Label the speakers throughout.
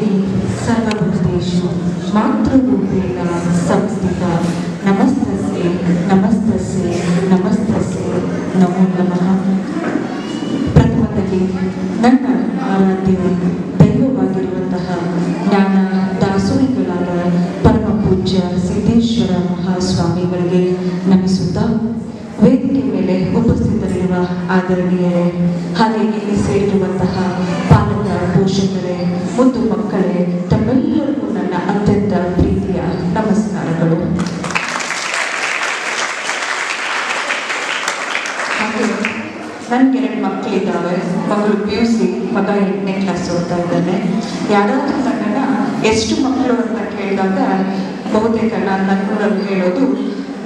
Speaker 1: ದೇವಿ ಸರ್ವಭೂತೇಶು ಮಾತೃರೂಪೇಣ ಸಂಸ್ಥಿತ. ನಮಸ್ತಸೆ ನಮಸ್ತಸೆ ನಮಸ್ತಸೆ ನಮೋ ನಮಃ. ಪ್ರಥಮದಲ್ಲಿ ನನ್ನ ಆರಾಧ್ಯ ದೈವವಾಗಿರುವಂತಹ ಜ್ಞಾನ ದಾಸೋಹಿಗಳಾದ ಪರಮ ಪೂಜ್ಯ ಸಿದ್ದೇಶ್ವರ ಮಹಾಸ್ವಾಮಿಗಳಿಗೆ ನಮಿಸುತ್ತಾ, ವೇದಿಕೆ ಮೇಲೆ ಉಪಸ್ಥಿತರಿರುವ ಆದರಣೀಯರೇ ಮಕ್ಕಳೇ, ತಮ್ಮೆಲ್ಲರಿಗೂ ನನ್ನ ಅತ್ಯಂತ ಪ್ರೀತಿಯ ನಮಸ್ಕಾರಗಳು. ಹಾಗೆ ಎರಡು ಮಕ್ಕಳಿದ್ದಾವೆ, ಮಗಳು ಪಿ ಯು ಸಿ ಮಗ ಎಂಟನೇ ಕ್ಲಾಸ್ ಓದ್ತಾ ಇದ್ದಾನೆ. ಯಾರಾದರೂ ನನ್ನನ್ನು ಎಷ್ಟು ಮಕ್ಕಳು ಅಂತ ಕೇಳಿದಾಗ, ಬಹುತೇಕ ನಾನು ನನ್ನೂರಲ್ಲಿ ಹೇಳೋದು,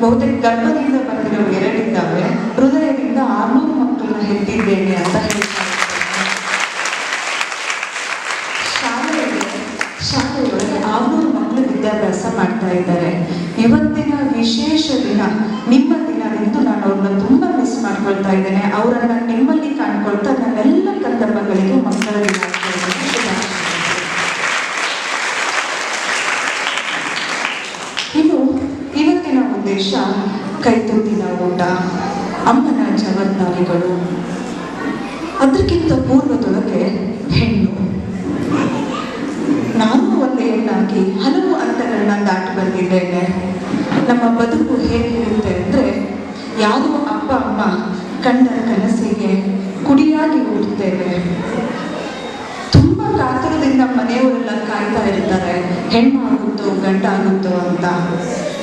Speaker 1: ಬಹುತೇಕ ಗರ್ಭದಿಂದ ಬಂದಿರೋ ಎರಡಿದ್ದಾವೆ, ಹೃದಯದಿಂದ ಆರ್ನೂರು ಮಕ್ಕಳನ್ನ ಹೆತ್ತಿದ್ದೇನೆ ಅಂತ ಹೇಳ್ತಾ ಇದ್ದಾರೆ. ಶಾಲೆಯಲ್ಲಿ ಶಾಲೆಯೊಳಗೆ ಆರ್ನೂರು ಮಕ್ಕಳು ವಿದ್ಯಾಭ್ಯಾಸ ಮಾಡ್ತಾ ಇದ್ದಾರೆ. ಇವತ್ತಿನ ವಿಶೇಷ ದಿನ, ನಿಮ್ಮ ದಿನ ಎಂದು ನಾನು ಅವ್ರನ್ನ ತುಂಬಾ ಮಿಸ್ ಮಾಡ್ಕೊಳ್ತಾ ಇದ್ದೇನೆ. ಅವರನ್ನ ನಿಮ್ಮಲ್ಲಿ ಕಾಣ್ಕೊಳ್ತಾ ನನ್ನೆಲ್ಲ ಕಂದಮ್ಮಗಳಿಗೆ ಮಕ್ಕಳ ದಿನ. ಇನ್ನು ಇವತ್ತಿನ ಉದ್ದೇಶ ಕೈತುತ್ತಿನ ಊಟ, ಅಮ್ಮನ ಜವಾಬ್ದಾರಿಗಳು. ಅದಕ್ಕಿಂತ ಪೂರ್ವದೊಳಗೆ ಹೆಣ್ಣು. ನಾನು ಒಂದೇ ಹೆಣ್ಣಾಗಿ ಹಲವು ದಾಟಿ ಬಂದಿದ್ದೇನೆ ನಮ್ಮ ಬದುಕು ಹೇಗಿರುತ್ತೆ ಅಂದರೆ ಯಾರು ಅಪ್ಪ, ಅಮ್ಮ ಕಂಡ ಕನಸಿಗೆ ಕುಡಿಯಾಗಿ ಓಡುತ್ತೇವೆ ತುಂಬ ಕಾತುರದಿಂದ ಮನೆಯವರೆಲ್ಲ ಕಾಯ್ತಾ ಇರ್ತಾರೆ. ಹೆಣ್ಣು ಆಗುತ್ತೋ, ಗಂಡ ಆಗುತ್ತೋ ಅಂತ.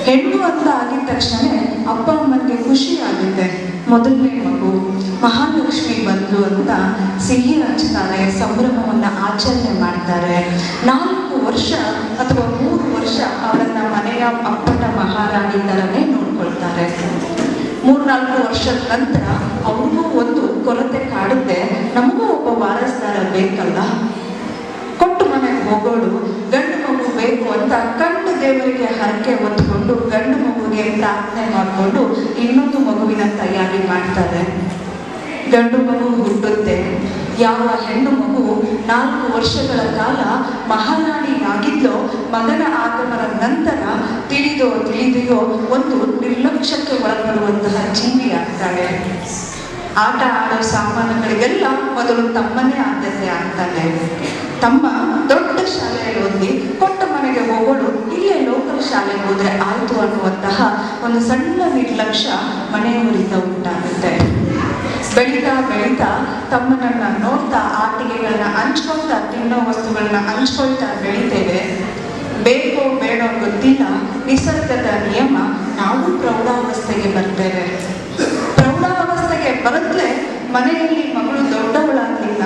Speaker 1: ಹೆಣ್ಣು ಅಂತ ಆಗಿದ ತಕ್ಷಣ ಅಪ್ಪ, ಅಮ್ಮನಿಗೆ ಖುಷಿ ಆಗುತ್ತೆ. ಮೊದಲನೇ ಮಗು ಮಹಾಲಕ್ಷ್ಮಿ ಬಂದ್ಲು ಅಂತ ಸಿಹಿ ಹಂಚ್ತಾರೆ ಸಂಭ್ರಮವನ್ನ ಆಚರಣೆ ಮಾಡ್ತಾರೆ. ನಾಲ್ಕು ವರ್ಷ ಅಥವಾ ಮೂರು ವರ್ಷ ಅವರನ್ನ ಮನೆಯ ಅಪ್ಪನ ಮಹಾರಾಣಿ ಥರನೇ ನೋಡ್ಕೊಳ್ತಾರೆ. ಮೂರ್ನಾಲ್ಕು ವರ್ಷದ ನಂತರ ಅವ್ರಿಗೂ ಒಂದು ಕೊರತೆ ಕಾಡುತ್ತೆ. ನಮಗೂ ಒಬ್ಬ ವಾರಸ್ದಾರ ಬೇಕಲ್ಲ? ಕೊಟ್ಟು ಮನೆಗೆ ಹೋಗೋಳು. ಗಂಡು ಮಗು ಬೇಕು ಅಂತ ಕಂಡು ದೇವರಿಗೆ ಹರಕೆ ಹೊತ್ಕೊಂಡು ಗಂಡು ಮಗುಗೆ ಪ್ರಾರ್ಥನೆ ಮಾಡಿಕೊಂಡು ಇನ್ನೊಂದು ಮಗುವಿನ ತಯಾರಿ ಮಾಡ್ತಾರೆ. ಗಂಡು ಮಗು ಹುಟ್ಟುತ್ತೆ. ಯಾವ ಹೆಣ್ಣು ಮಗು ನಾಲ್ಕು ವರ್ಷಗಳ ಕಾಲ ಮಹಾರಾಣಿಯಾಗಿದ್ದೋ ಮಗನ ಆಗಮನ ನಂತರ ತಿಳಿದೋ ತಿಳಿದೆಯೋ ಒಂದು ನಿರ್ಲಕ್ಷ್ಯಕ್ಕೆ ಒಳಪಡುವಂತಹ ಜೀವಿ ಆಗ್ತಾಳೆ. ಆಟ ಆಡೋ ಸಾಮಾನುಗಳಿಗೆಲ್ಲ ಮೊದಲು ತಮ್ಮನೇ ಆದ್ಯತೆ ಆಗ್ತಾನೆ ತಮ್ಮ ದೊಡ್ಡ ಶಾಲೆಯಲ್ಲಿ ಓದಿ ಕೊಟ್ಟ ಮನೆಗೆ ಹೋಗೋಳು, ಇಲ್ಲೇ ಲೋಕಲ್ ಶಾಲೆಗೆ ಹೋದ್ರೆ ಆಯಿತು ಅನ್ನುವಂತಹ ಒಂದು ಸಣ್ಣ ನಿರ್ಲಕ್ಷ್ಯ ಮನೆಯವರಿಂದ ಉಂಟಾಗುತ್ತೆ. ಬೆಳೀತಾ ಬೆಳೀತಾ ತಮ್ಮನನ್ನ ನೋಡ್ತಾ ಆಟಿಕೆಗಳನ್ನ ಹಂಚ್ಕೊಳ್ತಾ ತಿನ್ನೋ ವಸ್ತುಗಳನ್ನ ಹಂಚ್ಕೊಳ್ತಾ ಬೆಳಿತೇವೆ. ಬೇಕೋ ಬೇಡೋ ಗೊತ್ತಿಲ್ಲ, ನಿಸರ್ಗದ ನಿಯಮ, ನಾವು ಪ್ರೌಢಾವಸ್ಥೆಗೆ ಬರ್ತೇವೆ. ಪ್ರೌಢಾವಸ್ಥೆಗೆ ಬರುತ್ತಲೇ ಮನೆಯಲ್ಲಿ ಮಗಳು ದೊಡ್ಡವಳಾಗಲಿಲ್ಲ,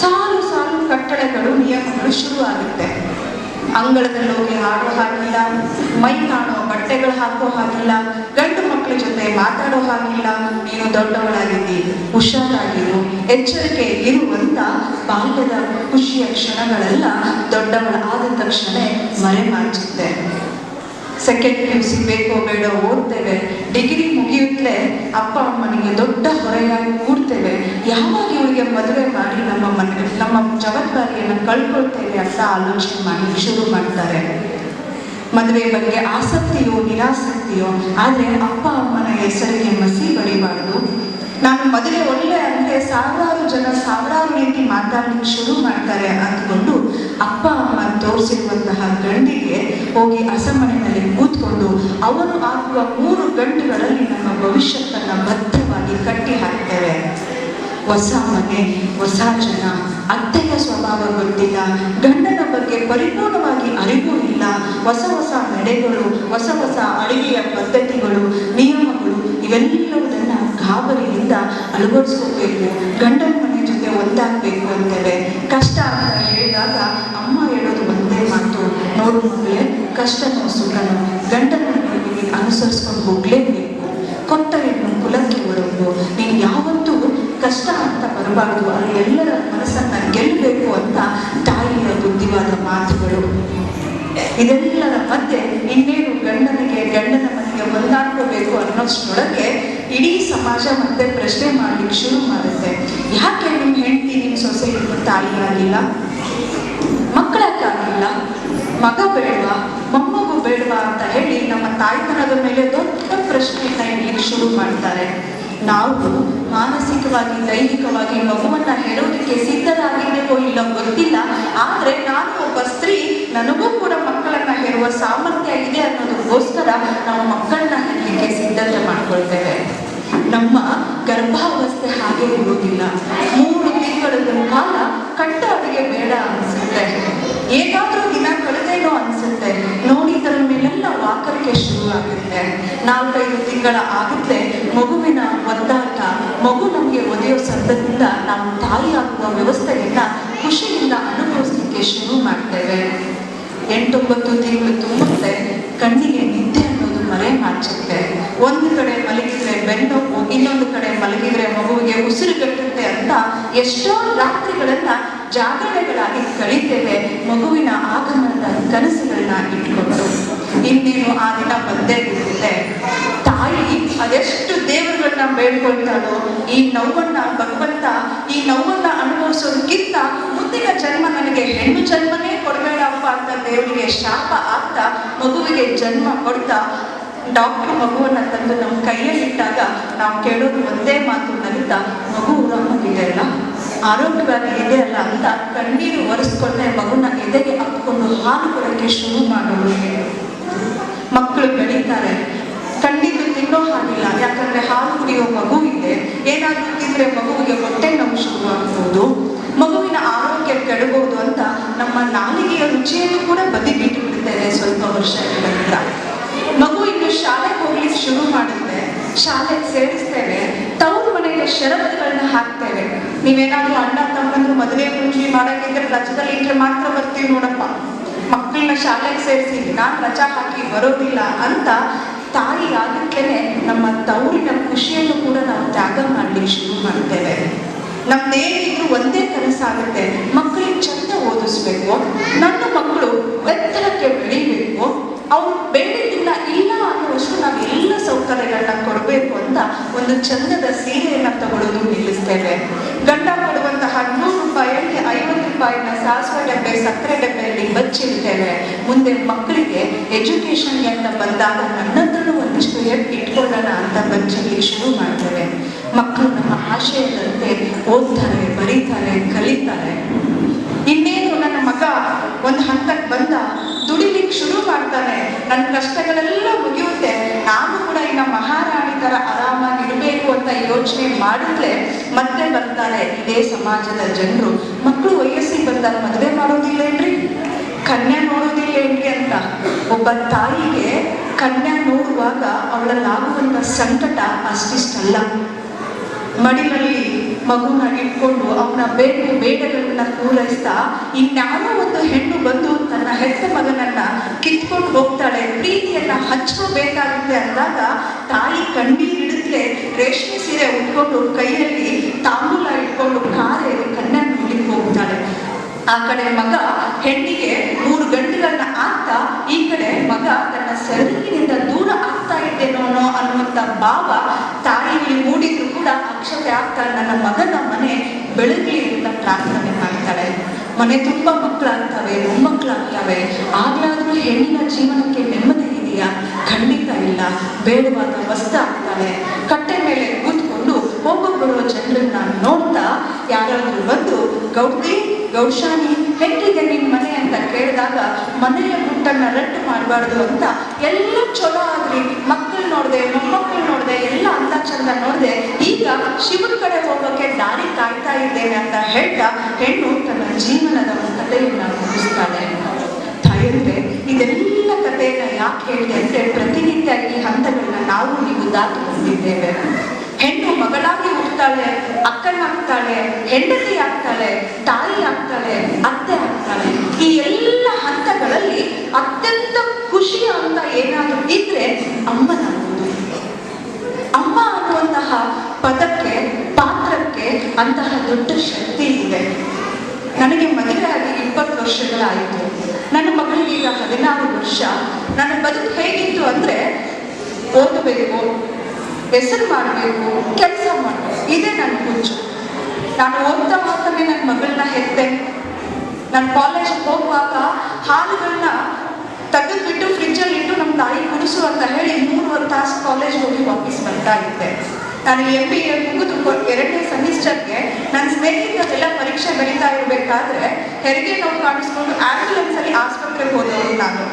Speaker 1: ಸಾಲು ಸಾಲು ಕಟ್ಟಳೆಗಳು ನಿಯಮಗಳು ಶುರು ಆಗುತ್ತೆ ಅಂಗಳದಲ್ಲಿ ಹೋಗಿ ಹಾಡೋ ಹಾಗಿಲ್ಲ, ಮೈ ಕಾಣೋ ಬಟ್ಟೆಗಳು ಹಾಕೋ ಹಾಗಿಲ್ಲ, ಗಂಡು ಜೊತೆ ಮಾತಾಡೋ ಹಾಗಿಲ್ಲ. ನೀನು ದೊಡ್ಡವಳಾಗಿದ್ದಿ, ಹುಷಾರಾಗಿರು ಎಚ್ಚರಿಕೆ ಇರುವಂತ ಬಾಲ್ಯದ ಖುಷಿಯ ಕ್ಷಣಗಳೆಲ್ಲ ದೊಡ್ಡವಳ ಆದ ತಕ್ಷಣ ಮರೆಮಾಚುತ್ತೆ ಸೆಕೆಂಡ್ ಪಿ ಯು ಸಿ ಬೇಕೋ ಬೇಡೋ ಓದ್ತೇವೆ. ಡಿಗ್ರಿ ಮುಗಿಯುತ್ತಲೇ ಅಪ್ಪ ಅಮ್ಮನಿಗೆ ದೊಡ್ಡ ಹೊರೆಯಾಗಿ ಕೂಡ್ತೇವೆ. ಯಾವಾಗ ಇವರಿಗೆ ಮದುವೆ ಮಾಡಿ ನಮ್ಮ ಮನೆ, ನಮ್ಮ ಜವಾಬ್ದಾರಿಯನ್ನು ಕಳ್ಕೊಳ್ತೇವೆ ಅಂತ ಆಲೋಚನೆ ಮಾಡಿ, ಶುರು ಮಾಡ್ತಾರೆ. ಮದುವೆ ಬಗ್ಗೆ ಆಸಕ್ತಿಯೋ, ನಿರಾಸಕ್ತಿಯೋ, ಆದರೆ ಅಪ್ಪ ಅಮ್ಮನ ಹೆಸರಿಗೆ ಮಸಿ ಬರೀಬಾರ್ದು. ನಾನು ಮದುವೆ ಒಳ್ಳೆ ಅಂದರೆ ಸಾವಿರಾರು ಜನ ಸಾವಿರಾರು ರೀತಿ ಮಾತಾಡಲಿಕ್ಕೆ ಶುರು ಮಾಡ್ತಾರೆ ಅಂದ್ಕೊಂಡು ಅಪ್ಪ ಅಮ್ಮ ತೋರಿಸಿರುವಂತಹ ಗಂಡಿಗೆ ಹೋಗಿ ಅಸಮಣೆಯಲ್ಲಿ ಕೂತ್ಕೊಂಡು ಅವನು ಆಗುವ ಮೂರು ಗಂಟುಗಳಲ್ಲಿ ನಮ್ಮ ಭವಿಷ್ಯತ್ತನ್ನು ಭದ್ರವಾಗಿ ಕಟ್ಟಿ ಹಾಕ್ತೇವೆ ಹೊಸ ಮನೆ, ಹೊಸ ಜನ. ಅತ್ತೆಯ ಸ್ವಭಾವ ಗೊತ್ತಿಲ್ಲ. ಗಂಡನ ಬಗ್ಗೆ ಪರಿಪೂರ್ಣವಾಗಿ ಅರಿವು ಇಲ್ಲ. ಹೊಸ ಹೊಸ ನಡೆಗಳು, ಹೊಸ ಹೊಸ ಅಡುಗೆಯ ಪದ್ಧತಿಗಳು, ನಿಯಮಗಳು ಇವೆಲ್ಲವುದನ್ನ ಗಾಬರಿಯಿಂದ ಅಳವಡಿಸ್ಕೋಬೇಕು. ಗಂಡನ ಮನೆ ಜೊತೆ ಒಂದಾಗಬೇಕು ಅಂತೇವೆ. ಕಷ್ಟ ಅಂತ ಹೇಳಿದಾಗ ಅಮ್ಮ ಹೇಳೋದು ಒಂದೇ ಮಾತು. ನೋಡು ಮಗಳೇ, ಕಷ್ಟನೋ ಸುಖನೋ ಗಂಡನ ಮನೆಗೆ ಅನುಸರಿಸ್ಕೊಂಡು ಹೋಗ್ಲೇಬೇಕು. ಕೊಟ್ಟ ಹೆಣ್ಣು ಕುಲಕ್ಕೆ ಬರೋದು ನೀನು ಯಾವತ್ತೂ ಕಷ್ಟ ಅಂತ ಬರಬಾರ್ದು. ಅದು ಎಲ್ಲರ ಮನಸ್ಸನ್ನ ಗೆಲ್ಲಬೇಕು ಅಂತ ತಾಯಿಯ ಬುದ್ಧಿವಾದ ಮಾತುಗಳು. ಇದೆಲ್ಲರ ಮಧ್ಯೆ ಇನ್ನೇನು ಗಂಡನಿಗೆ ಗಂಡನ ಮನೆಗೆ ಹೊಂದಾಡ್ಕೋಬೇಕು ಅನ್ನೋಷ್ಟೊಳಗೆ ಇಡೀ ಸಮಾಜ ಮತ್ತೆ ಪ್ರಶ್ನೆ ಮಾಡ್ಲಿಕ್ಕೆ ಶುರು ಮಾಡುತ್ತೆ. ಯಾಕೆ ನಿಮ್ಮ ಹೆಂಡತಿ ನಿಮ್ಮ ಸೊಸೆ ತಾಯಿ ಆಗಿಲ್ಲ? ಮಕ್ಕಳಕ್ಕಾಗಿಲ್ಲ? ಮಗ ಬೇಡವಾ? ಮೊಮ್ಮಗು ಬೇಡವಾ ಅಂತ ಹೇಳಿ ನಮ್ಮ ತಾಯ್ತನದ ಮೇಲೆ ದೊಡ್ಡ ಪ್ರಶ್ನೆಯನ್ನ ಇಡ್ಲಿಕ್ಕೆ ಶುರು ಮಾಡ್ತಾರೆ. ನಾವು ಮಾನಸಿಕವಾಗಿ, ದೈಹಿಕವಾಗಿ ಮಗುವನ್ನ ಹೇಳೋದಕ್ಕೆ ಸಿದ್ಧರಾಗಿದ್ದೇವೋ ಇಲ್ಲ ಗೊತ್ತಿಲ್ಲ, ಆದ್ರೆ ನಾನು ಒಬ್ಬ ಸ್ತ್ರೀ, ನನಗೂ ಕೂಡ ಮಕ್ಕಳನ್ನ ಹೇಳುವ ಸಾಮರ್ಥ್ಯ ಇದೆ ಅನ್ನೋದಕ್ಕೋಸ್ಕರ ನಾವು ಮಕ್ಕಳನ್ನ ಹೇಳಲಿಕ್ಕೆ ಸಿದ್ಧತೆ ಮಾಡ್ಕೊಳ್ತೇವೆ. ನಮ್ಮ ಗರ್ಭಾವಸ್ಥೆ ಹಾಗೆ ಇರುವುದಿಲ್ಲ. ಮೂರು ತಿಂಗಳ ಕಾಲ ಕಟ್ಟ ಅವರಿಗೆ ಬೇಡ ಅನಿಸುತ್ತೆ. ಹೇಗಾದ್ರೂ ದಿನ ಕಳೆದೇನೋ ಅನಿಸುತ್ತೆ. ವಾಕರಿಕೆ ಶುರು ಆಗುತ್ತೆ ನಾಲ್ಕೈದು ತಿಂಗಳ ಆಗುತ್ತೆ ಮಗುವಿನ ಒದ್ದಾಟ. ಮಗು ನಮಗೆ ಒದೆಯೋ ಸಂದದಿಂದ ನಾವು ತಾಯಿ ಆಗುವ ವ್ಯವಸ್ಥೆಯನ್ನ ಖುಷಿಯಿಂದ ಅನುಭವಿಸಲಿಕ್ಕೆ ಶುರು ಮಾಡ್ತೇವೆ. ಎಂಟೊಂಬತ್ತು ತಿಂಗಳು ತುಂಬುತ್ತೆ. ಕಣ್ಣಿಗೆ ನಿದ್ದೆ ಅನ್ನೋದು ಮರೆ ಮಾಚುತ್ತೆ ಒಂದು ಕಡೆ ಮಲಗಿದ್ರೆ ಬೆನ್ನೋವು ಇನ್ನೊಂದು ಕಡೆ ಮಲಗಿದ್ರೆ ಮಗುವಿಗೆ ಉಸಿರುಗಟ್ಟುತ್ತೆ ಅಂತ ಎಷ್ಟೋ ರಾತ್ರಿಗಳನ್ನ ಜಾಗರಣೆಗಳಾಗಿ ಕಳೀತೇವೆ ಮಗುವಿನ ಆಗಮನದ ಕನಸುಗಳನ್ನ ಇಟ್ಕೊಂಡು ಇನ್ನೇನು ಆ ದಿನ ಬಂದೇ ಬಿಡುತ್ತೆ ತಾಯಿ ಅದೆಷ್ಟು ದೇವರುಗಳನ್ನ ಬೇಡ್ಕೊಳ್ತಾಳೋ ಈ ನೋವನ್ನ ಭಗವಂತ, ಈ ನೋವನ್ನ ಅನುಭವಿಸೋದಕ್ಕಿಂತ ಮುಂದಿನ ಜನ್ಮ ನನಗೆ ಹೆಣ್ಣು ಜನ್ಮನೇ ಕೊಡಬೇಡಪ್ಪ ಅಂತ ದೇವರಿಗೆ ಶಾಪ ಆಗ್ತಾ ಮಗುವಿಗೆ ಜನ್ಮ ಕೊಡ್ತಾ ಡಾಕ್ಟರ್ ಮಗುವನ್ನ ತಂದು ನಮ್ಮ ಕೈಯಲ್ಲಿಟ್ಟಾಗ ನಾವು ಕೇಳೋದು ಒಂದೇ ಮಾತು ನಲಿತ ಮಗು ಆರಾಮಾಗಿದೆ ಅಲ್ಲ ಆರೋಗ್ಯವಾಗಿ ಇದೆ ಅಲ್ಲ ಅಂತ ಕಣ್ಣೀರು ಒರೆಸ್ಕೊಂಡೆ ಮಗುನ ಎದೆಗೆ ಹಾಕೊಂಡು ಹಾಲು ಕೊಡೋಕ್ಕೆ ಶುರು ಮಾಡೋದು ಮಕ್ಕಳು ಬೆಳೀತಾರೆ. ಖಂಡಿತ ತಿನ್ನೋ ಹಾಗಿಲ್ಲ. ಯಾಕಂದ್ರೆ ಹಾಲು ಕುಡಿಯೋ ಮಗು ಇದೆ. ಏನಾದ್ರೂ ತಿಂದ್ರೆ ಮಗುವಿಗೆ ಹೊಟ್ಟೆ ನೋವು ಶುರುವಾಗಬಹುದು ಮಗುವಿನ ಆರೋಗ್ಯ ಕೆಡಬಹುದು ಅಂತ ನಮ್ಮ ನಾಲಿಗೆಯ ರುಚಿಯನ್ನು ಕೂಡ ಬದಿಗಿಟ್ಟು ಬಿಡ್ತೇನೆ ಸ್ವಲ್ಪ ವರ್ಷಗಳಿಂದ. ಮಗು ಇನ್ನು ಶಾಲೆಗೆ ಹೋಗ್ಲಿಕ್ಕೆ ಶುರು ಮಾಡುತ್ತೆ ಶಾಲೆಗೆ ಸೇರಿಸ್ತೇವೆ ತವರು ಮನೆಗೆ ಷರತ್ತುಗಳನ್ನ ಹಾಕ್ತೇವೆ ನೀವೇನಾದ್ರೂ ಅಣ್ಣ ತಮ್ಮಂದ್ರು ಮದುವೆ ಪೂಜೆ ಮಾಡೋಕ್ಕಿದ್ರೆ ರಜದಲ್ಲಿ ಇಟ್ರೆ ಮಾತ್ರ ಬರ್ತೀವಿ ನೋಡಪ್ಪ. ಮಕ್ಕಳನ್ನ ಶಾಲೆಗೆ ಸೇರಿಸಿ, ನಾನು ರಜಾ ಹಾಕಿ ಬರೋದಿಲ್ಲ ಅಂತ ತಾಯಿ ಆಗತ್ಲೇನೆ ನಮ್ಮ ತವರಿನ ಖುಷಿಯನ್ನು ಕೂಡ ನಾವು ತ್ಯಾಗ ಮಾಡ್ಲಿಕ್ಕೆ ಶುರು ಮಾಡ್ತೇವೆ. ನಮ್ದೇನಿದ್ರು ಒಂದೇ ಕನಸಾಗುತ್ತೆ, ಮಕ್ಕಳಿಗೆ ಚಂದ ಓದಿಸ್ಬೇಕು. ನನ್ನ ಮಕ್ಕಳು ಎತ್ತರಕ್ಕೆ ಬೆಳಿಬೇಕು, ಅವ್ರು ಬೇಡಿದ್ದನ್ನ ಇಲ್ಲ ಅನ್ನುವಷ್ಟು ನಾವು ಎಲ್ಲ ಸೌಕರ್ಯಗಳನ್ನ ಕೊಡಬೇಕು ಅಂತ ಒಂದು ಚಂದದ ಸೀರೆಯನ್ನ ತಗೊಳ್ಳೋದು ನಿಲ್ಲಿಸ್ತೇವೆ. ಗಂಡ ಕೊಡುವಂತಹ ನೂರು ರೂಪಾಯಿಯಲ್ಲಿ ಐವತ್ತು ರೂಪಾಯಿನ ಸಾಸಿವೆ ಡಬ್ಬೆ, ಸಕ್ಕರೆ ಡಬ್ಬೆಯಲ್ಲಿ ಬಚ್ಚಿಡ್ತೇವೆ ಮುಂದೆ ಮಕ್ಕಳಿಗೆ ಎಜುಕೇಶನ್ ಅಂತ ಬಂದಾಗ ನನ್ನತ್ರನೂ ಒಂದಿಷ್ಟು ಇಟ್ಕೊಳ್ಳೋಣ ಅಂತ ಬಚ್ಚಲಿಕ್ಕೆ ಶುರು ಮಾಡ್ತೇವೆ. ಮಕ್ಕಳು ನಮ್ಮ ಆಶಯದಂತೆ ಓದ್ತಾರೆ, ಬರೀತಾರೆ, ಕಲಿತಾರೆ. ಒಂದು ಹಂತಕ್ಕೆ ಬಂದ ದುಡಿಲಿಕ್ಕೆ ಶುರು ಮಾಡ್ತಾನೆ. ನನ್ನ ಕಷ್ಟಗಳೆಲ್ಲ ಮುಗಿಯುತ್ತೆ. ನಾನು ಕೂಡ ಈಗ ಮಹಾರಾಣಿ ತರ ಆರಾಮಾಗಿ ಇರಬೇಕು ಅಂತ ಯೋಚನೆ ಮಾಡಿದ್ರೆ ಮತ್ತೆ ಬರ್ತಾರೆ ಇದೇ ಸಮಾಜದ ಜನರು. ಮಕ್ಕಳು ವಯಸ್ಸಿಗೆ ಬಂದಾಗ ಮದುವೆ ಮಾಡೋದಿಲ್ಲೇನ್ರಿ ಕನ್ಯಾ ನೋಡೋದಿಲ್ಲೇನ್ರಿ ಅಂತ. ಒಬ್ಬ ತಾಯಿಗೆ ಕನ್ಯಾ ನೋಡುವಾಗ ಅವಳಲ್ಲಾಗುವಂತ ಸಂಕಟ ಅಷ್ಟಿಷ್ಟಲ್ಲ. ಮಡಿಲಲ್ಲಿ ಮಗುನ ಇಟ್ಕೊಂಡು ಅವನ ಬೇಡ ಬೇಡಗಳನ್ನ ಪೂರೈಸ್ತಾ ಇನ್ಯಾರೋ ಒಂದು ಹೆಣ್ಣು ಬಂದು ತನ್ನ ಹೆತ್ತ ಮಗನನ್ನ ಕಿತ್ಕೊಂಡು ಹೋಗ್ತಾಳೆ. ಪ್ರೀತಿಯನ್ನ ಹಂಚ್ಕೋಬೇಕಾಗುತ್ತೆ ಅಂದಾಗ ತಾಯಿ ಕಣ್ಣೀರಿಡಿದ್ರೆ ರೇಷ್ಮೆ ಸೀರೆ ಉಟ್ಕೊಂಡು ಕೈಯಲ್ಲಿ ತಾಂಬೂಲ ಇಟ್ಕೊಂಡು ಕಾರೆ ಕನ್ಯಾ ನೋಡ್ಲಿಕ್ಕೆ ಹೋಗ್ತಾಳೆ. ಆ ಕಡೆ ಮಗ ಹೆಣ್ಣಿಗೆ ಮೂರು ಗಂಟೆಗಳನ್ನ ಆಗ್ತಾ ಈ ಕಡೆ ಮಗ ತನ್ನ ಸೆರಗಿನಿಂದ ದೂರ ಆಗ್ತಾ ಇದ್ದೇನೋ ಅನ್ನುವಂತ ಭಾವ ತಾಯಿಯಲ್ಲಿ ಮೂಡಿದ್ರು ಕೂಡ ಅಕ್ಷತೆ ಆಗ್ತಾ ನನ್ನ ಮಗನ ಮನೆ ಬೆಳಗ್ಲಿ ಅಂತ ಪ್ರಾರ್ಥನೆ ಮಾಡ್ತಾಳೆ ಮನೆ ತುಂಬಾ ಮಕ್ಕಳಾಗ್ತವೆ, ಮೊಮ್ಮಕ್ಕಳಾಗ್ತವೆ. ಆಗ್ಲಾದ್ರೂ ಹೆಣ್ಣಿನ ಜೀವನಕ್ಕೆ ನೆಮ್ಮದಿ ಇದೆಯಾ? ಖಂಡಿತ ಇಲ್ಲ. ಬೇಡವಾದ ವಸ್ತು ಆಗ್ತಾಳೆ ಕಟ್ಟೆ ಮೇಲೆ ಕೂತ್ಕೊಂಡು ಒಬ್ಬೊಬ್ಬರು ಜನರನ್ನ ನೋಡ್ತಾ ಯಾರಾದ್ರೂ ಬಂದು ಗೌತಿ ಗೌಶಾನಿ ಹೆಂಗಿದೆ ನಿಮ್ಮ ಮನೆ ಅಂತ ಕೇಳಿದಾಗ ಮನೆಯ ಗುಟ್ಟನ್ನ ರಟ್ಟು ಮಾಡಬಾರ್ದು ಅಂತ ಎಲ್ಲ ಚಲೋ ಆಗ್ರಿ ಮಕ್ಕಳು ನೋಡಿದೆ ಮೊಮ್ಮಕ್ಕಳು ನೋಡಿದೆ, ಎಲ್ಲ ಅಂತ ಚಂದ ನೋಡ್ದೆ. ಈಗ ಶಿವನ ಕಡೆ ಹೋಗೋಕೆ ದಾರಿ ಕಾಯ್ತಾ ಇದ್ದೇನೆ ಅಂತ ಹೇಳ್ತಾ ಹೆಣ್ಣು ತನ್ನ ಜೀವನದ ಒಂದು ಕಥೆಯನ್ನ ಮುಗಿಸ್ತಾಳೆ. ತಾಯಂದ್ರೆ ಇದೆಲ್ಲ ಕಥೆಯನ್ನ ಯಾಕೆ ಹೇಳಿದೆ ಅಂದ್ರೆ ಪ್ರತಿನಿತ್ಯ ಈ ಹಂತಗಳನ್ನ ನಾವು ನೀವು ದಾಟಿಕೊಂಡಿದ್ದೇವೆ. ಹೆಣ್ಣು ಮಗಳಾಗಿ ಹುಟ್ಟುತ್ತಾಳೆ ಅಕ್ಕನಾಗ್ತಾಳೆ, ಹೆಂಡತಿ ಆಗ್ತಾಳೆ ತಾಯಿ ಆಗ್ತಾಳೆ ಅತ್ತೆ ಆಗ್ತಾಳೆ ಈ ಎಲ್ಲ ಹಂತಗಳಲ್ಲಿ ಅತ್ಯಂತ ಖುಷಿ ಅಂತ ಏನಾದರೂ ಇದ್ರೆ ಅಮ್ಮನಾಗುವುದು ಅಮ್ಮ ಅನ್ನುವಂತಹ ಪದಕ್ಕೆ, ಪಾತ್ರಕ್ಕೆ ಅಂತಹ ದೊಡ್ಡ ಶಕ್ತಿ ಇದೆ. ನನಗೆ ಮದುವೆ ಆಗಿ ಇಪ್ಪತ್ತು ವರ್ಷಗಳಾಯಿತು. ನನ್ನ ಮಗಳಿಗೆ ಈಗ ಹದಿನಾರು ವರ್ಷ. ನನ್ನ ಬದುಕು ಹೇಗಿತ್ತು ಅಂದ್ರೆ ಓದಬೇಕು, ಹೆಸರು ಮಾಡಬೇಕು, ಕೆಲಸ ಮಾಡಬೇಕು. ಇದೇ ನನ್ನ ಹುಚ್ಚು. ನಾನು ಓದ್ತಾ ಓದ್ತಾನೆ ನನ್ನ ಮಗಳನ್ನ ಹೆತ್ತೆ ನಾನು ಕಾಲೇಜ್ಗೆ ಹೋಗುವಾಗ ಹಾಲುಗಳನ್ನ ತೆಗೆದ್ಬಿಟ್ಟು ಫ್ರಿಜ್ಜಲ್ಲಿ ಇಟ್ಟು ನಮ್ಮ ತಾಯಿ ಕುಡಿಸು ಅಂತ ಹೇಳಿ ಮೂರುವರೆ ತಾಸು ಕಾಲೇಜ್ ಹೋಗಿ ವಾಪಸ್ ಬರ್ತಾ ಇದ್ದೆ. ನಾನು ಎಂ ಬಿ ಎ ಮುಗಿದು ಎರಡನೇ ಸೆಮಿಸ್ಟರ್ಗೆ ನನ್ನ ಸ್ನೇಹಿತರೆಲ್ಲ ಪರೀಕ್ಷೆ ಬರೀತಾ ಇರಬೇಕಾದ್ರೆ ಹೆರಿಗೆ ನೋವು ಕಾಣಿಸ್ಕೊಂಡು ಆಂಬ್ಯುಲೆನ್ಸ್ ಅಲ್ಲಿ ಆಸ್ಪತ್ರೆಗೆ ಹೋದವರು ನಾನು.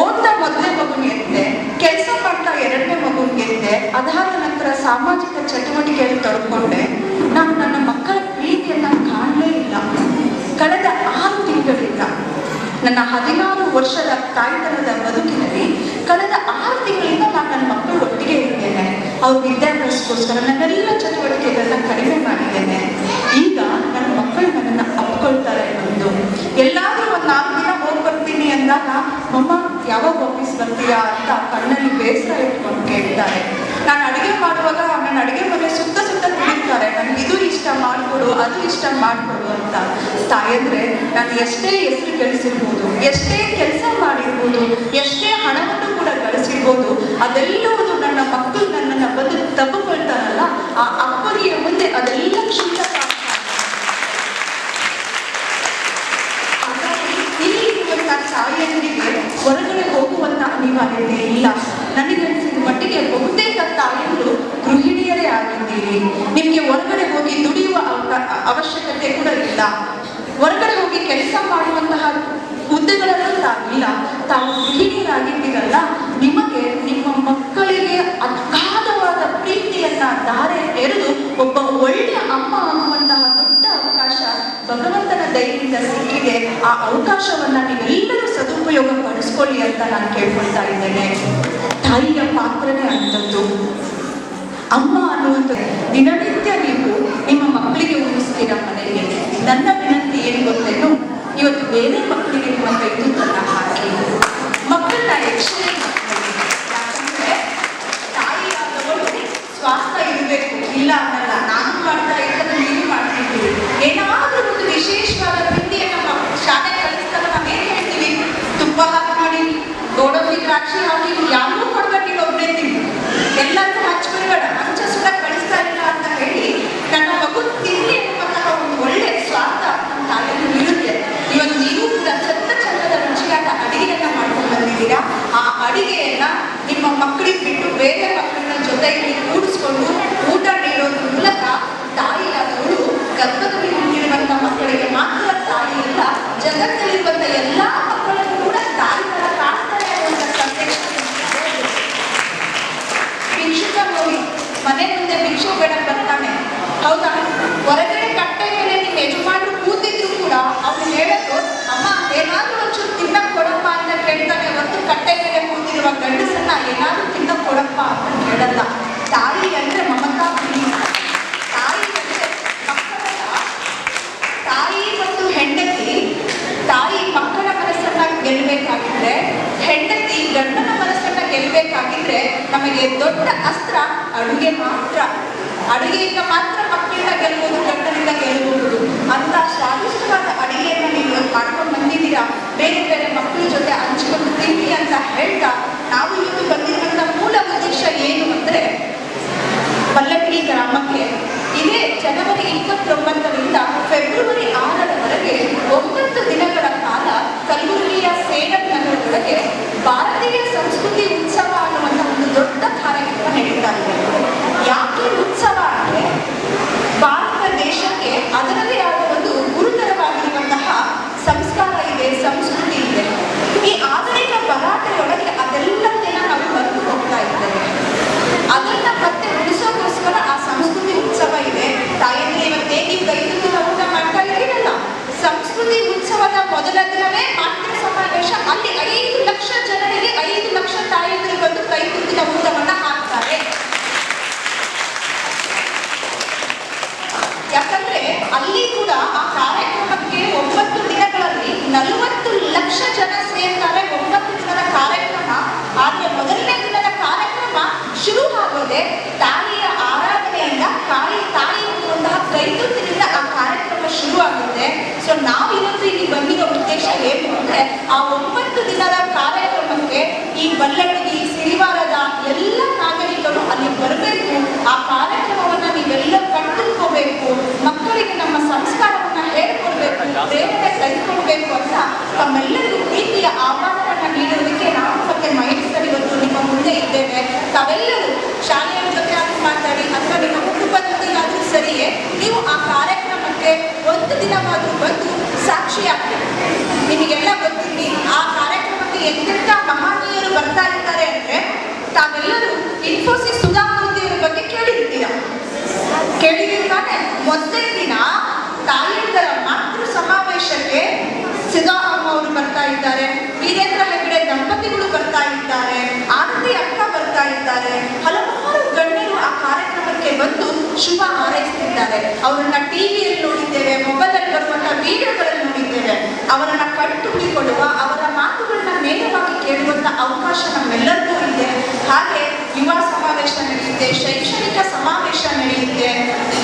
Speaker 1: ಓದ್ತಾ ಮೊದಲೇ ಮಗುನ ಎದ್ದೆ ಕೆಲಸ ಮಾಡ್ತಾ ಎರಡನೇ ಮಗುನ ಗೆದ್ದೆ ಅದಾದ ನಂತರ ಸಾಮಾಜಿಕ ಚಟುವಟಿಕೆಯಲ್ಲಿ ತೊಡ್ಕೊಂಡೆ. ನಾನು ನನ್ನ ಮಕ್ಕಳ ಪ್ರೀತಿಯನ್ನ ಕಾಣಲೇ ಇಲ್ಲ. ಕಳೆದ ಆರು ತಿಂಗಳಿಂದ ನನ್ನ ಹದಿನಾರು ವರ್ಷದ ತಾಯ್ತನದ ಬದುಕಿನಲ್ಲಿ ಕಳೆದ ಆರು ತಿಂಗಳಿಂದ ನಾನು ನನ್ನ ಮಕ್ಕಳು ಒಟ್ಟಿಗೆ ಇದ್ದೇನೆ. ಅವ್ರ ವಿದ್ಯಾಭ್ಯಾಸಕ್ಕೋಸ್ಕರ ನನ್ನೆಲ್ಲ ಚಟುವಟಿಕೆಗಳನ್ನ ಕಡಿಮೆ ಮಾಡಿದ್ದೇನೆ. ಈಗ ನನ್ನ ಮಕ್ಕಳು ನನ್ನನ್ನು ಅಪ್ಕೊಳ್ತಾರೆ ಒಂದು ಎಲ್ಲಾದ್ರೂ ಒಂದು ನಾಲ್ಕು ದಿನ ಹೋಗಿ ಬರ್ತೀನಿ ಅಂದಾಗ, ಮಮ್ಮ ಯಾವಾಗ ವಾಪಸ್ ಬರ್ತೀಯಾ ಅಂತ ಕಣ್ಣಲ್ಲಿ ಬೇಸರ ಇಟ್ಕೊಂಡು ಕೇಳ್ತಾರೆ. ನಾನು ಅಡುಗೆ ಮಾಡುವಾಗ ನನ್ನ ಅಡುಗೆ ಮನೆ ಸುತ್ತ ಸುತ್ತ ತಿಳಿತಾರೆ ನನಗೆ ಇದು ಇಷ್ಟ, ಮಾಡಿಕೊಡು, ಅದು ಇಷ್ಟ, ಮಾಡಿಕೊಡು ಅಂತ. ತಾಯಂದ್ರೆ, ನಾನು ಎಷ್ಟೇ ಹೆಸರು ಗಳಿಸಿರ್ಬೋದು ಎಷ್ಟೇ ಕೆಲಸ ಮಾಡಿರ್ಬೋದು, ಎಷ್ಟೇ ಹಣವನ್ನು ಕೂಡ ಗಳಿಸಿರ್ಬೋದು ಅದೆಲ್ಲವುದು ನನ್ನ ಮಕ್ಕಳು ನನ್ನನ್ನು ಬಂದು ತಬ್ಬಿಕೊಳ್ತಾರಲ್ಲ ಆ ಅಪ್ಪಗಿಯ ಮುಂದೆ ಅದೆಲ್ಲ ಕ್ಷುಲ್ಲಕ ಆಗ್ತಾ ಇದೆ. ಹಾಗಾಗಿ ಇಲ್ಲಿ ಇರುವಂತ ತಾಯಿಯಂದಿರಿಗೆ ಹೊರಗಡೆ ಹೋಗುವಂತ ಅನಿವಾರ್ಯತೆ ಇಲ್ಲ ನನಗನ್ಸಿದ ಮಟ್ಟಿಗೆ ಬಹುತೇಕ ತಾಯಿಯರು ಗೃಹಿಣಿಯರೇ ಆಗಿದ್ದೀರಿ ನಿಮಗೆ ಹೊರಗಡೆ ಹೋಗಿ ದುಡಿಯುವ ಅವಕ- ಅವಶ್ಯಕತೆ ಕೂಡ ಇಲ್ಲ ಹೊರಗಡೆ ಹೋಗಿ ಕೆಲಸ ಮಾಡುವಂತಹ ತಾವಿಲ್ಲ ತಾವು ಗೃಹಿಣಿಯರಾಗಿದ್ದೀರಲ್ಲ, ನಿಮಗೆ ನಿಮ್ಮ ಮಕ್ಕಳಿಗೆ ಅಗಾಧವಾದ ಪ್ರೀತಿಯನ್ನ ಧಾರೆ ಎರೆದು ಒಬ್ಬ ಒಳ್ಳೆಯ ಅಮ್ಮ ಅನ್ನುವಂತಹ ದೊಡ್ಡ ಅವಕಾಶ ಭಗವಂತನ ದಯೆಯಿಂದ ಸಿಕ್ಕಿದೆ. ಆ ಅವಕಾಶವನ್ನ ನೀವೆಲ್ಲರೂ ಸದುಪಯೋಗ ಪಡಿಸ್ಕೊಳ್ಳಿ ಅಂತ ನಾನು ಕೇಳ್ಕೊಳ್ತಾ ಇದ್ದೇನೆ. ತಾಯಿಯ ಪಾತ್ರನೇ ಅಂಥದ್ದು. ಅಮ್ಮ ಅನ್ನುವಂಥ ದಿನನಿತ್ಯ ನೀವು ನಿಮ್ಮ ಮಕ್ಕಳಿಗೆ ಉಳಿಸ್ತೀರ ಮನೆಯಲ್ಲಿ ನನ್ನ ವಿನಂತಿ ಏನು ಗೊತ್ತೇನು? ಇವತ್ತು ಬೇರೆ ಮಕ್ಕಳಿಗೆ ನಿಮ್ಮ ಕೈ ನನ್ನ ಹಾಕಿ ಮಕ್ಕಳನ್ನ ಎಚ್ಚರಿ ಯಾಕಂದ್ರೆ ತಾಯಿಯಾದವಳು ಸ್ವಾರ್ಥ ಇರಬೇಕು, ಇಲ್ಲ ಅನ್ನಲ್ಲ. ನಾನು ಮಾಡ್ತಾ ಇರ್ತದೆ ನೀವು ಮಾಡ್ತಿದ್ದೀವಿ ಏನಾದ್ರೂ ಒಂದು ವಿಶೇಷವಾದ ತಿಂಡಿಯನ್ನ ನಾವು ಶಾಲೆಗೆ ಕಲಿಸಿದಾಗ ನಾವು ಏನ್ ಹೇಳ್ತೀವಿ ತುಪ್ಪ ಹಾಕಿ ಮಾಡಿ ಗೋಡಂಬಿ ದ್ರಾಕ್ಷಿ ಹಾಕಿ ಯಾರಿಗೂ ಕೊಡ್ಬೇಕಿಲ್ಲ ಒಬ್ಬನೇ ತಿಂದು ಎಲ್ಲರಿಗೂ ಹಚ್ಬಿಡ್ಬೇಡ ಹಂಚ ಸುಡ ಕಳಿಸ್ತಾ ಇಲ್ಲ ಅಂತ ಹೇಳಿ ನನ್ನ ಮಗು ತಿನ್ಲಿ ಅನ್ನುವಂತಹ ಒಂದು ಒಳ್ಳೆ ಸ್ವಾರ್ಥ ನಮ್ಮ ತಾಯಿಯಲ್ಲಿ ಇರುತ್ತೆ ಇವತ್ತು ನೀವು ಕೂಡ ಚಂದ ಚಂದದ ರುಚಿಯಾದ ಅಡಿಗೆಯನ್ನ ಮಾಡ್ಕೊಂಡು ಬಂದಿದ್ದೀರಾ ಆ ಅಡಿಗೆಯನ್ನ ನಿಮ್ಮ ಮಕ್ಕಳಿಗೆ ಬಿಟ್ಟು ಬೇರೆ ಮಕ್ಕಳನ್ನ ಜೊತೆಯಲ್ಲಿ ಕೂಡಿಸ್ಕೊಂಡು ಊಟ ನೀಡೋದ್ರ ಮೂಲಕ ತಾಯಿಯಾದವಳು ಗರ್ಭದಲ್ಲಿ ಹುಟ್ಟಿರುವಂತ ಮಕ್ಕಳಿಗೆ ಮಾತ್ರ ತಾಯಿ ಇಲ್ಲ ಜಗತ್ತಲ್ಲಿರುವಂತ ಎಲ್ಲಾ ಮಕ್ಕಳನ್ನು ಕೂಡ ತಾಯಿ ತರ ಕಾಣ್ತಾರೆ ಅನ್ನುವಂಥ ಸಂದೇಶ ಭಿಕ್ಷುಕ ನೋಡಿ ಮನೆ ಮುಂದೆ ಭಿಕ್ಷು ಬರ್ತಾನೆ. ಹೌದಾ? ಹೊರಗಡೆ ಕಟ್ಟೆ ಮೇಲೆ ನಿಮ್ಮ ಯಜಮಾನರು ಕೂತಿದ್ರು ಕೂಡ ಅವ್ರು ಹೇಳೋದು, ಅಮ್ಮ, ಏನಾದ್ರೂ ಒಂಚೂರು ತಿನ್ನಕ್ ಕೊಡಪ್ಪ ಅಂತ ಕೇಳ್ತಾನೆ. ಹೊರತು ಕಟ್ಟೆ ಮೇಲೆ ಕೂತಿರುವ ಗಂಡಸನ್ನ ಏನಾದ್ರೂ ತಿನ್ನಕ್ ಕೊಡಪ್ಪ ಅಂತ ಕೇಳಲ್ಲ. ತಾಯಿ ಅಂದ್ರೆ ಮಮತಾ ಪ್ರಿಯ ತಾಯಿ ಅಂದ್ರೆ ಮಕ್ಕಳನ್ನ ತಾಯಿ ಮತ್ತು ಹೆಂಡತಿ. ತಾಯಿ ಮಕ್ಕಳ ಮನಸ್ಸನ್ನ ಗೆಲ್ಲಬೇಕಾಗಿದ್ರೆ, ಹೆಂಡತಿ ಗಂಡನ ಮನಸ್ಸನ್ನ ಗೆಲ್ಲಬೇಕಾಗಿದ್ರೆ ನಮಗೆ ದೊಡ್ಡ ಅಸ್ತ್ರ ಅಡುಗೆ ಮಾತ್ರ. ಅಡುಗೆಯಿಂದ ಮಾತ್ರ ಮಕ್ಕಳನ್ನ ಗೆಲ್ಲುವುದು, ಗಂಡನಿಂದ ಗೆಲ್ಲಬಹುದು ಅಂತ ಸ್ವಾದಿಷ್ಟವಾದ ಅಡುಗೆಯನ್ನು ನೀವು ಮಾಡ್ಕೊಂಡು ಬಂದಿದ್ದೀರಾ? ಬೇರೆ ಬೇರೆ ಮಕ್ಕಳ ಜೊತೆ ಹಂಚ್ಕೊಂಡು ತಿನ್ನಿ ಅಂತ ಹೇಳ್ತಾ ನಾವು ಇವತ್ತು ಬಂದಿರುವಂತ ಮೂಲ ಉದ್ದೇಶ ಏನು ಅಂದ್ರೆ, ಪಲ್ಲಕ್ಕಿ ಗ್ರಾಮಕ್ಕೆ ಇದೇ ಜನವರಿ ಇಪ್ಪತ್ತೊಂಬತ್ತರಿಂದ ಫೆಬ್ರವರಿ ಆರರವರೆಗೆ ಒಂಬತ್ತು ದಿನಗಳ ಕಾಲ ಕಲಬುರಗಿಯ ಸೇಡಂ ನಗರದೊಳಗೆ ಭಾರತೀಯ ಸಂಸ್ಕೃತಿ ಉತ್ಸವ ಅನ್ನುವಂಥ ಒಂದು ದೊಡ್ಡ ಕಾರ್ಯಕ್ರಮ ನಡೀತಾ ಇದೆ ಯಾಕೆ ಉತ್ಸವ ಅಂದ್ರೆ ಭಾರತ ದೇಶಕ್ಕೆ ಅದರದೇ ಆದ ಒಂದು ಗುರುತರವಾಗಿರುವಂತಹ ಸಂಸ್ಕಾರ ಇದೆ ಸಂಸ್ಕೃತಿ ಇದೆ ಈ ಆಧುನಿಕ ಭರಾಟೆಯೊಳಗೆ ಅದೆಲ್ಲದನ್ನ ನಾವು ಮರೆತು ಹೋಗ್ತಾ ಇದ್ದೇವೆ ಅದನ್ನ ಮತ್ತೆ ಉಳಿಸೋಕ್ಕೋಸ್ಕರ ಆ ಸಂಸ್ಕೃತಿ ಉತ್ಸವ ಇದೆ ತಾಯಂದ್ರೆ ಇವತ್ತೇ ನೀವು ಕೈ ತುತ್ತಿನ ಊಟ ಮಾಡ್ತಾ ಇದ್ದೀರಲ್ಲ ಸಂಸ್ಕೃತಿ ಉತ್ಸವದ ಮೊದಲ ದಿನವೇ ಮಾತೃ ಸಮಾವೇಶ ಅಲ್ಲಿ ಐದು ಲಕ್ಷ ಜನರಿಗೆ ಐದು ಲಕ್ಷ ತಾಯಂದಿರು ಬಂದು ಕೈ ತುತ್ತಿನ ಊಟವನ್ನ ಹಾಕ್ತಾರೆ ಯಾಕಂದ್ರೆ ಅಲ್ಲಿ ಕೂಡ ಆ ಕಾರ್ಯಕ್ರಮಕ್ಕೆ ಒಂಬತ್ತು ದಿನಗಳಲ್ಲಿ ನಲವತ್ತು ಲಕ್ಷ ಜನ ಸೇರ್ತಾರೆ. ಒಂಬತ್ತು ದಿನದ ಕಾರ್ಯಕ್ರಮ. ಆದ್ರೆ ಮೊದಲನೇ ದಿನದ ಕಾರ್ಯಕ್ರಮ ಶುರು ಆಗೋದೆ ತಾಯಿಯ ಆರಾಧನೆಯಿಂದ ತಾಯಿ ತಾಯಿ ಎನ್ನುವಂತಹ ಕೈತುತ್ತಿನಿಂದ ಆ ಕಾರ್ಯಕ್ರಮ ಶುರು ಆಗುತ್ತೆ ಸೊ ನಾವು ಇವತ್ತು ಇಲ್ಲಿ ಬಂದಿರೋ ಉದ್ದೇಶ ಏನು ಅಂದ್ರೆ, ಆ ಒಂಬತ್ತು ದಿನದ ಕಾರ್ಯಕ್ರಮಕ್ಕೆ ಈ ಬಲ್ಲಡಗಿ ಸಿರಿವಾರದ ಎಲ್ಲ ನಾಗರಿಕರು ಅಲ್ಲಿ ಬರಬೇಕು. ಆ ಕಾರ್ಯಕ್ರಮವನ್ನ ನೀವೆಲ್ಲ ಕಣ್ತುಕೋಬೇಕು ಮಕ್ಕಳಿಗೆ ನಮ್ಮ ಸಂಸ್ಕಾರವನ್ನು ಹೇಳ್ಕೊಡ್ಬೇಕು ಪ್ರೇರಣೆ
Speaker 2: ಕೊಡಬೇಕು ಅಂತ ತಮ್ಮೆಲ್ಲರಿಗೂ ಪ್ರೀತಿಯ ಆಹ್ವಾನವನ್ನು ನೀಡೋದಕ್ಕೆ ನಾವು ಮತ್ತೆ ಮಹೇಶ್ವರ್ ಇವತ್ತು ನಿಮ್ಮ ಮುಂದೆ ಇದ್ದೇವೆ. ತಾವೆಲ್ಲರೂ ಶಾಲೆಯ ಜೊತೆ ಆದರೂ ಮಾತಾಡಿ, ಅಥವಾ ನಿಮ್ಮ ಕುಟುಂಬದೊಂದಿಗಾದ್ರೂ ಸರಿಯೇ, ನೀವು ಆ ಕಾರ್ಯಕ್ರಮಕ್ಕೆ ಒಂದು ದಿನವಾದರೂ ಬಂದು ಸಾಕ್ಷಿಯಾಗ್ತೀವಿ ನಿಮಗೆಲ್ಲ ಗೊತ್ತಿರಲಿ, ಆ ಕಾರ್ಯಕ್ರಮಕ್ಕೆ ಎಂತೆಂಥ ಮಹನೀಯರು ಬರ್ತಾ ಇದ್ದಾರೆ ಅಂದರೆ ತಾವೆಲ್ಲರೂ ಇನ್ಫೋಸಿಸ್ ಸುಧಾಮೂರ್ತಿಯವರ ಬಗ್ಗೆ ಕೇಳಿರ್ತೀರಾ ಕೇಳಿದ್ದೀರಿ ತಾನೆ. ಮೊದಲನೇ ದಿನ ತಾಯಂದರ ಮಾತೃ ಸಮಾವೇಶಕ್ಕೆ ಸಿದ್ದಾರಾಮ ಅವರು ಬರ್ತಾ ಇದ್ದಾರೆ. ವೀರೇಂದ್ರ ಹೆಗ್ಡೆ ದಂಪತಿಗಳು ಬರ್ತಾ ಇದ್ದಾರೆ. ಆರತಿ ಅಕ್ಕ ಬರ್ತಾ ಇದ್ದಾರೆ. ಹಲವಾರು ಗಣ್ಯರು ಆ ಕಾರ್ಯಕ್ರಮಕ್ಕೆ ಬಂದು ಶುಭ ಹಾರೈಸ್ತಿದ್ದಾರೆ. ಅವರನ್ನ ಟಿವಿಯಲ್ಲಿ ನೋಡಿದ್ದೇವೆ, ಮೊಬೈಲಲ್ಲಿ ಬರುವಂತಹ ವಿಡಿಯೋಗಳಲ್ಲಿ ನೋಡಿದ್ದೇವೆ. ಅವರನ್ನ ಕಣ್ತುಂಬಿಕೊಳ್ಳುವ ಅವರ ಮಾತುಗಳನ್ನ ನೇರವಾಗಿ ಕೇಳುವಂತ ಅವಕಾಶ ನಮ್ಮೆಲ್ಲರಿಗೂ ಇದೆ. ಹಾಗೆ ಯುವ ಸಮಾವೇಶ ನಡೆಯುತ್ತೆ, ಶೈಕ್ಷಣಿಕ ಸಮಾವೇಶ ನಡೆಯುತ್ತೆ,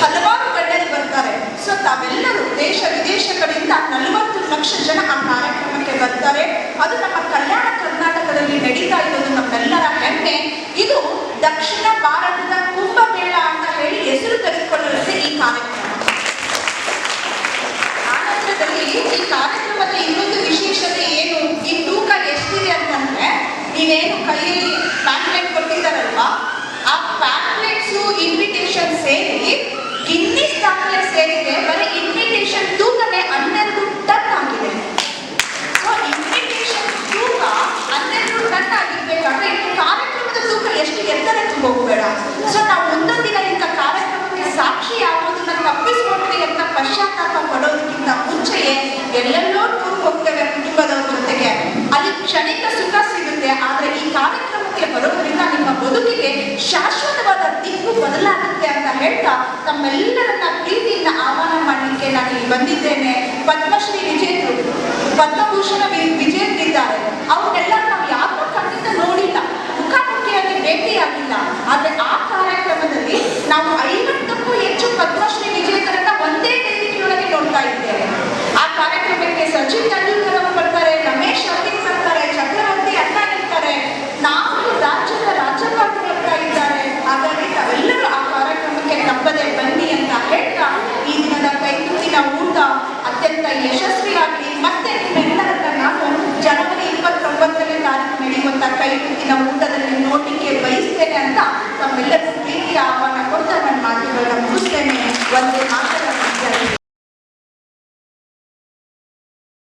Speaker 2: ಹಲವಾರು ಗಣ್ಯರು ಬರ್ತಾರೆ. ಸೊ ತಾವೆಲ್ಲರೂ ದೇಶ ವಿದೇಶಗಳಿಂದ ನಲವತ್ತು ಲಕ್ಷ ಜನ ಆ ಕಾರ್ಯಕ್ರಮಕ್ಕೆ ಬರ್ತಾರೆ. ಅದು ನಮ್ಮ ಕಲ್ಯಾಣ ಕರ್ನಾಟಕದಲ್ಲಿ ನಡೀತಾ ಇರೋದು ನಮ್ಮೆಲ್ಲರ ಹೆಮ್ಮೆ. ಇದು ದಕ್ಷಿಣ ಹೇಳ್ತಾ ತಮ್ಮೆಲ್ಲರನ್ನ ಪ್ರೀತಿಯಿಂದ ಆಹ್ವಾನ ಮಾಡಲಿಕ್ಕೆ ನಾನು ಇಲ್ಲಿ ಬಂದಿದ್ದೇನೆ. ಪದ್ಮಶ್ರೀ ವಿಜೇತರು ಪದ್ಮಭೂಷಣ ವಿಜೇತರಿದ್ದಾರೆ. ಅವ್ರನ್ನೆಲ್ಲ ನಾವು ಯಾರು ಖಂಡಿತ ನೋಡಿಲ್ಲ. ಮುಖಾಮುಖಿಯಾಗಿ ಭೇಟಿಯಾಗಿಲ್ಲ. ಆದ್ರೆ ಆ ಕಾರ್ಯಕ್ರಮದಲ್ಲಿ ನಾವು ಐವತ್ತಕ್ಕೂ ಹೆಚ್ಚು ಪದ್ಮಶ್ರೀ ವಿಜೇತರನ್ನ